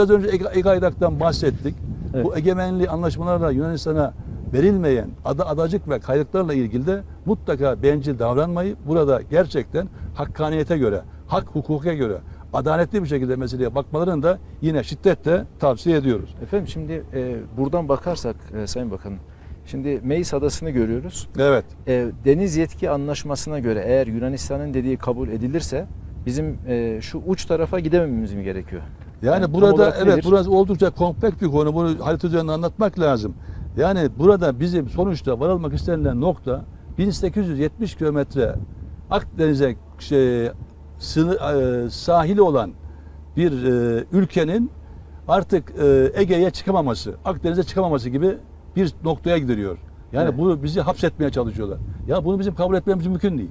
Biraz önce Ege, Ege bahsettik. Evet. Bu egemenliği anlaşmalarla Yunanistan'a verilmeyen ada adacık ve kayıklarla ilgili de mutlaka bencil davranmayı burada gerçekten hakkaniyete göre, hak hukuka göre adaletli bir şekilde meseleye bakmalarını da yine şiddetle tavsiye ediyoruz. Efendim şimdi e, buradan bakarsak e, Sayın Bakanım, şimdi Meis Adası'nı görüyoruz. Evet. E, deniz yetki anlaşmasına göre eğer Yunanistan'ın dediği kabul edilirse bizim e, şu uç tarafa gidemememiz mi gerekiyor? Yani, burada evet nedir? burası oldukça kompleks bir konu. Bunu harita üzerinde anlatmak lazım. Yani burada bizim sonuçta varılmak istenilen nokta 1870 kilometre Akdeniz'e şey, sınır, e, sahili olan bir e, ülkenin artık e, Ege'ye çıkamaması, Akdeniz'e çıkamaması gibi bir noktaya gidiliyor. Yani Evet. bunu bizi hapsetmeye çalışıyorlar. Ya bunu bizim kabul etmemiz mümkün değil.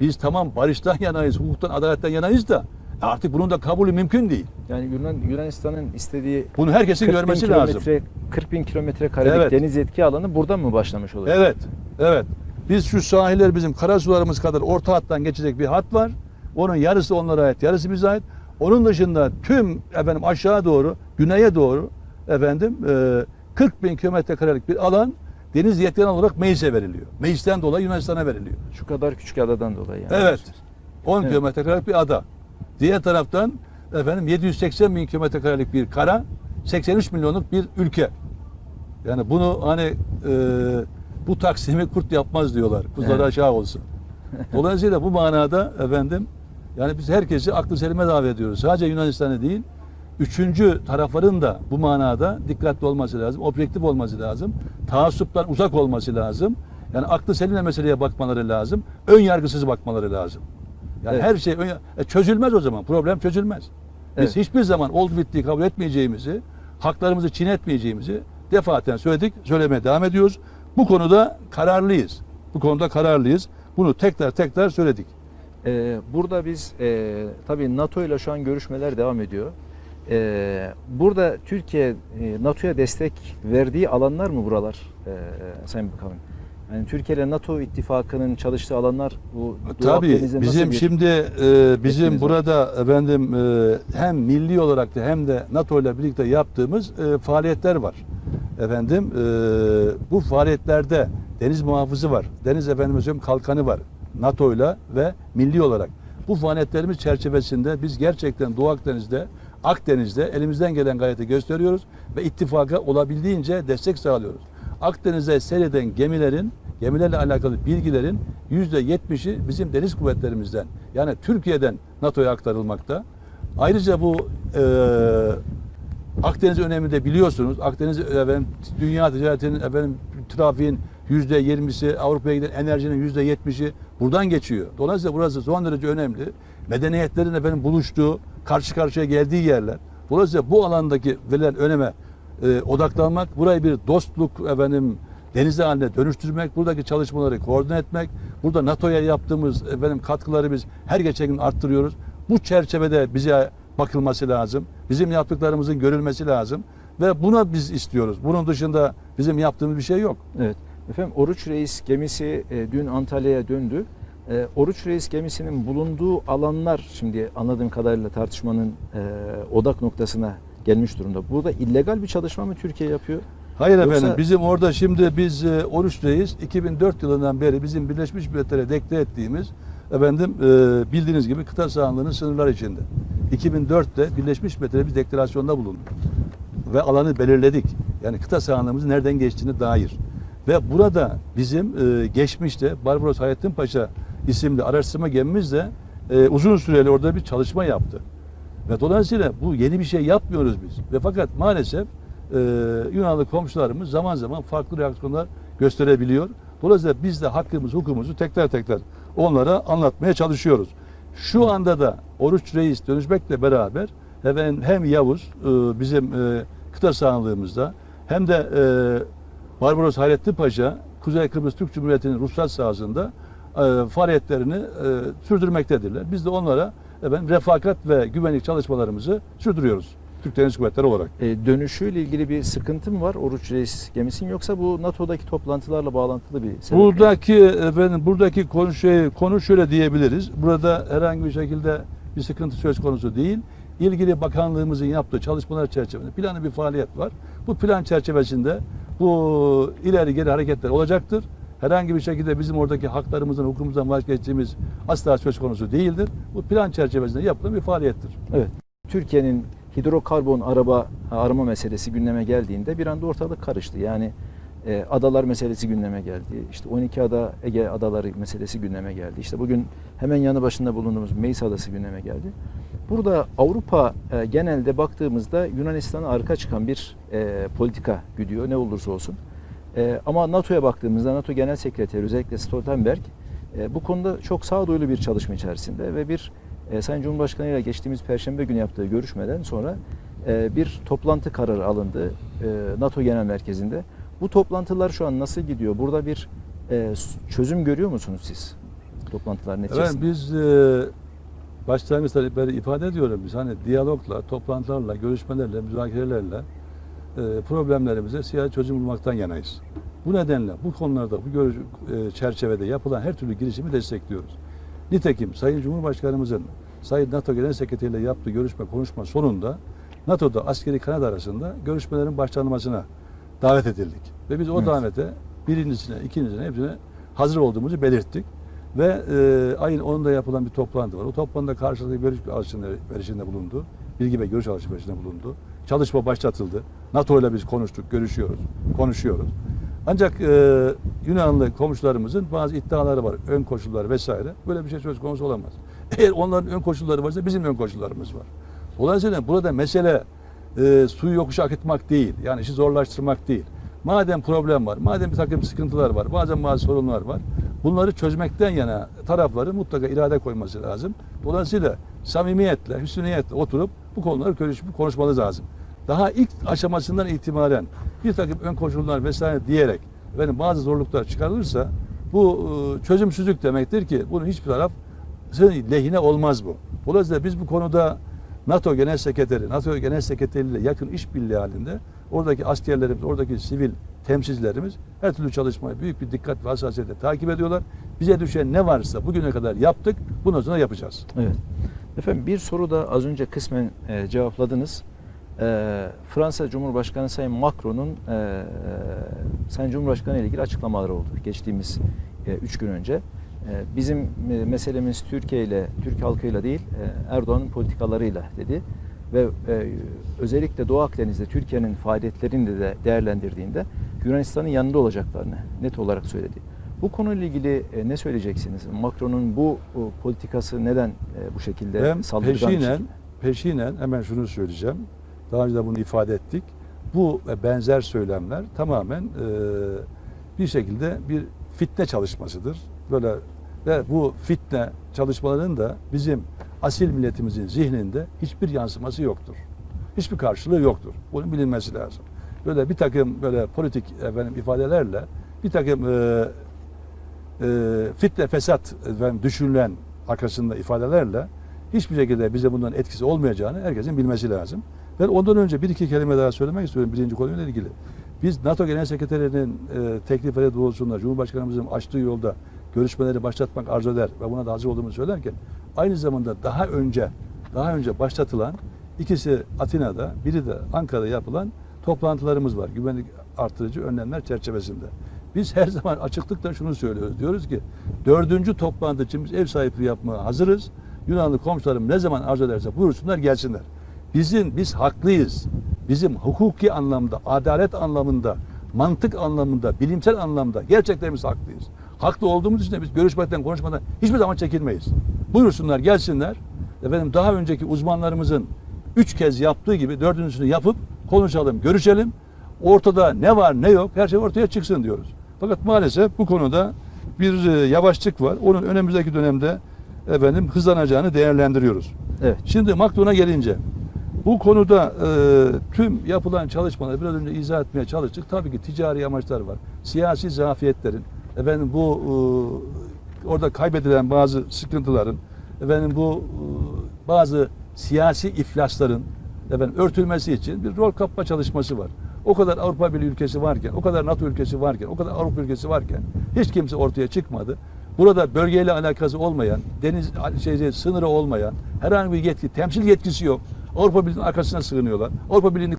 Biz tamam barıştan yanayız, hukuktan, adaletten yanayız da artık bunun da kabulü mümkün değil. Yani Yunan Yunanistan'ın istediği Bunu herkesin 40 bin görmesi lazım. kilometre 40 bin kilometre karelik Evet. deniz yetki alanı buradan mı başlamış oluyor? Evet, evet. Biz şu sahiller bizim karasularımız kadar orta hattan geçecek bir hat var. Onun yarısı onlara ait, yarısı bize ait. Onun dışında tüm efendim aşağı doğru, güneye doğru efendim e, 40 bin kilometre karelik bir alan deniz yetkileri olarak Meis'e veriliyor. Meis'ten dolayı Yunanistan'a veriliyor. Şu kadar küçük adadan dolayı. Yani. Evet. 10 Evet. kilometre karelik bir ada. Diğer taraftan efendim 780 bin kilometre karelik bir kara, 83 milyonluk bir ülke. Yani bunu hani e, bu taksimi kurt yapmaz diyorlar. Kuzuları Evet. aşağı olsun. Dolayısıyla bu manada efendim yani biz herkesi aklı selime davet ediyoruz. Sadece Yunanistan'ı değil, üçüncü tarafların da bu manada dikkatli olması lazım, objektif olması lazım, taassuptan uzak olması lazım. Yani aklı selimle meseleye bakmaları lazım, ön yargısız bakmaları lazım. Yani Evet. her şey e, çözülmez o zaman, problem çözülmez. Biz Evet. hiçbir zaman oldu bittiği kabul etmeyeceğimizi, haklarımızı çiğnetmeyeceğimizi defaten söyledik, söylemeye devam ediyoruz. Bu konuda kararlıyız. Bu konuda kararlıyız. Bunu tekrar tekrar söyledik. Ee, burada biz e, tabii NATO ile şu an görüşmeler devam ediyor. Ee, burada Türkiye e, NATO'ya destek verdiği alanlar mı buralar e, Sayın Bakanım? Yani Türkiye ile NATO ittifakının çalıştığı alanlar bu Doğu Tabii bizim şimdi e, bizim etkiniz var? burada efendim e, hem milli olarak da hem de NATO ile birlikte yaptığımız e, faaliyetler var. Efendim e, bu faaliyetlerde deniz muhafızı var. Deniz efendim söyleyeyim kalkanı var. NATO ile ve milli olarak. Bu faaliyetlerimiz çerçevesinde biz gerçekten Doğu Akdeniz'de, Akdeniz'de elimizden gelen gayreti gösteriyoruz ve ittifaka olabildiğince destek sağlıyoruz. Akdeniz'de seyreden gemilerin, gemilerle alakalı bilgilerin yüzde yetmişi bizim deniz kuvvetlerimizden yani Türkiye'den NATO'ya aktarılmakta. Ayrıca bu e, Akdeniz önemini de biliyorsunuz. Akdeniz efendim, dünya ticaretinin efendim trafiğin yüzde yirmisi, Avrupa'ya giden enerjinin yüzde yetmişi buradan geçiyor. Dolayısıyla burası son derece önemli. Medeniyetlerin efendim buluştuğu, karşı karşıya geldiği yerler. Dolayısıyla bu alandaki verilen öneme e, odaklanmak, burayı bir dostluk efendim denize haline dönüştürmek, buradaki çalışmaları koordine etmek, burada NATO'ya yaptığımız efendim katkıları biz her geçen gün arttırıyoruz. Bu çerçevede bize bakılması lazım. Bizim yaptıklarımızın görülmesi lazım ve buna biz istiyoruz. Bunun dışında bizim yaptığımız bir şey yok. Evet. Efendim Oruç Reis gemisi e, dün Antalya'ya döndü. E, Oruç Reis gemisinin bulunduğu alanlar şimdi anladığım kadarıyla tartışmanın e, odak noktasına gelmiş durumda. Burada illegal bir çalışma mı Türkiye yapıyor? Hayır Yoksa- efendim bizim orada şimdi biz e, Oruç Reis 2004 yılından beri bizim Birleşmiş Milletler'e deklar ettiğimiz efendim e, bildiğiniz gibi kıta sahanlığının sınırları içinde. 2004'te Birleşmiş Milletler'e bir deklarasyonda bulunduk. Ve alanı belirledik. Yani kıta sahanlığımızın nereden geçtiğine dair. Ve burada bizim e, geçmişte Barbaros Hayrettin Paşa isimli araştırma gemimiz de e, uzun süreli orada bir çalışma yaptı. Ve dolayısıyla bu yeni bir şey yapmıyoruz biz. Ve fakat maalesef e, Yunanlı komşularımız zaman zaman farklı reaksiyonlar gösterebiliyor. Dolayısıyla biz de hakkımızı, hukukumuzu tekrar tekrar onlara anlatmaya çalışıyoruz. Şu anda da Oruç Reis dönüşmekle beraber hem, hem Yavuz e, bizim e, kıta sahanlığımızda hem de e, Barbaros Hayrettin Paşa Kuzey Kıbrıs Türk Cumhuriyeti'nin ruhsat sahasında e, faaliyetlerini e, sürdürmektedirler. Biz de onlara efendim, refakat ve güvenlik çalışmalarımızı sürdürüyoruz. Türk Deniz Kuvvetleri olarak. E, dönüşüyle ilgili bir sıkıntı mı var Oruç Reis gemisinin yoksa bu NATO'daki toplantılarla bağlantılı bir sebep? Buradaki efendim buradaki konu şey konu şöyle diyebiliriz. Burada herhangi bir şekilde bir sıkıntı söz konusu değil. ilgili bakanlığımızın yaptığı çalışmalar çerçevesinde planlı bir faaliyet var. Bu plan çerçevesinde bu ileri geri hareketler olacaktır. Herhangi bir şekilde bizim oradaki haklarımızdan, hukukumuzdan vazgeçtiğimiz asla söz konusu değildir. Bu plan çerçevesinde yapılan bir faaliyettir. Evet. Türkiye'nin hidrokarbon araba arama meselesi gündeme geldiğinde bir anda ortalık karıştı. Yani e, adalar meselesi gündeme geldi. İşte 12 ada Ege adaları meselesi gündeme geldi. İşte bugün hemen yanı başında bulunduğumuz Meis adası gündeme geldi. Burada Avrupa e, genelde baktığımızda Yunanistan'a arka çıkan bir e, politika güdüyor ne olursa olsun. E, ama NATO'ya baktığımızda NATO Genel Sekreteri özellikle Stoltenberg e, bu konuda çok sağduyulu bir çalışma içerisinde ve bir e, Sayın Cumhurbaşkanı ile geçtiğimiz Perşembe günü yaptığı görüşmeden sonra e, bir toplantı kararı alındı e, NATO Genel Merkezi'nde. Bu toplantılar şu an nasıl gidiyor? Burada bir e, çözüm görüyor musunuz siz? Toplantılar Evet, neticesinde. biz e, başlangıçta ifade ediyorum biz hani diyalogla, toplantılarla, görüşmelerle, müzakerelerle problemlerimize siyasi çözüm bulmaktan yanayız. Bu nedenle bu konularda bu görüş, e, çerçevede yapılan her türlü girişimi destekliyoruz. Nitekim Sayın Cumhurbaşkanımızın Sayın NATO Genel Sekreteri ile yaptığı görüşme konuşma sonunda NATO'da askeri kanat arasında görüşmelerin başlanmasına davet edildik. Ve biz o Evet. davete birincisine, ikincisine hepsine hazır olduğumuzu belirttik. Ve e, ayın 10'unda yapılan bir toplantı var. O toplantıda karşılıklı görüş alışverişinde bulundu. Bilgi ve görüş alışverişinde bulundu. Çalışma başlatıldı. NATO ile biz konuştuk, görüşüyoruz, konuşuyoruz. Ancak e, Yunanlı komşularımızın bazı iddiaları var, ön koşullar vesaire. Böyle bir şey söz konusu olamaz. Eğer onların ön koşulları varsa bizim ön koşullarımız var. Dolayısıyla burada mesele e, suyu yokuşa akıtmak değil, yani işi zorlaştırmak değil. Madem problem var, madem bir takım sıkıntılar var, bazen bazı sorunlar var, bunları çözmekten yana tarafları mutlaka irade koyması lazım. Dolayısıyla samimiyetle, hüsnü niyetle oturup bu konuları görüşüp konuşmalı lazım. Daha ilk aşamasından itibaren bir takım ön koşullar vesaire diyerek efendim, bazı zorluklar çıkarılırsa bu e, çözümsüzlük demektir ki bunun hiçbir taraf lehine olmaz bu. Dolayısıyla biz bu konuda NATO Genel Sekreteri, NATO Genel Sekreteri ile yakın işbirliği halinde oradaki askerlerimiz, oradaki sivil temsilcilerimiz her türlü çalışmayı büyük bir dikkat ve hassasiyetle takip ediyorlar. Bize düşen ne varsa bugüne kadar yaptık, bundan sonra yapacağız. Evet. Efendim bir soru da az önce kısmen e, cevapladınız. E, Fransa Cumhurbaşkanı Sayın Macron'un e, Sayın Cumhurbaşkanı ile ilgili açıklamaları oldu geçtiğimiz 3 gün önce. E, bizim e, meselemiz Türkiye ile, Türk halkıyla değil e, Erdoğan'ın politikalarıyla dedi. Ve e, özellikle Doğu Akdeniz'de Türkiye'nin faaliyetlerini de değerlendirdiğinde Yunanistan'ın yanında olacaklarını net olarak söyledi. Bu konuyla ilgili e, ne söyleyeceksiniz? Macron'un bu o, politikası neden e, bu şekilde Ben saldırgan peşinen, şekilde? peşinen hemen şunu söyleyeceğim. Daha önce de bunu ifade ettik. Bu ve benzer söylemler tamamen e, bir şekilde bir fitne çalışmasıdır. Böyle ve bu fitne çalışmalarının da bizim asil milletimizin zihninde hiçbir yansıması yoktur. Hiçbir karşılığı yoktur. Bunun bilinmesi lazım. Böyle bir takım böyle politik efendim ifadelerle bir takım e, e, fitne fesat efendim, düşünülen arkasında ifadelerle hiçbir şekilde bize bundan etkisi olmayacağını herkesin bilmesi lazım. Ben ondan önce bir iki kelime daha söylemek istiyorum birinci konuyla ilgili. Biz NATO Genel Sekreterinin e, teklifleri doğrultusunda Cumhurbaşkanımızın açtığı yolda görüşmeleri başlatmak arzu eder ve buna da hazır olduğumuzu söylerken aynı zamanda daha önce daha önce başlatılan ikisi Atina'da, biri de Ankara'da yapılan toplantılarımız var. Güvenlik artırıcı önlemler çerçevesinde. Biz her zaman açıklıkla şunu söylüyoruz. Diyoruz ki dördüncü toplantı için biz ev sahipliği yapmaya hazırız. Yunanlı komşularım ne zaman arzu ederse buyursunlar gelsinler. Bizim biz haklıyız. Bizim hukuki anlamda, adalet anlamında, mantık anlamında, bilimsel anlamda gerçekten biz haklıyız. Haklı olduğumuz için de biz görüşmekten, konuşmadan hiçbir zaman çekinmeyiz. Buyursunlar, gelsinler. Efendim daha önceki uzmanlarımızın üç kez yaptığı gibi dördüncüsünü yapıp konuşalım, görüşelim. Ortada ne var ne yok her şey ortaya çıksın diyoruz. Fakat maalesef bu konuda bir e, yavaşlık var. Onun önümüzdeki dönemde efendim hızlanacağını değerlendiriyoruz. Evet. Şimdi Macron'a gelince bu konuda e, tüm yapılan çalışmaları biraz önce izah etmeye çalıştık. Tabii ki ticari amaçlar var. Siyasi zafiyetlerin, efendim bu e, orada kaybedilen bazı sıkıntıların, efendim bu e, bazı siyasi iflasların efendim örtülmesi için bir rol kapma çalışması var. O kadar Avrupa Birliği ülkesi varken, o kadar NATO ülkesi varken, o kadar Avrupa ülkesi varken hiç kimse ortaya çıkmadı. Burada bölgeyle alakası olmayan, deniz şey, sınırı olmayan, herhangi bir yetki, temsil yetkisi yok. Avrupa Birliği'nin arkasına sığınıyorlar. Avrupa Birliği'nin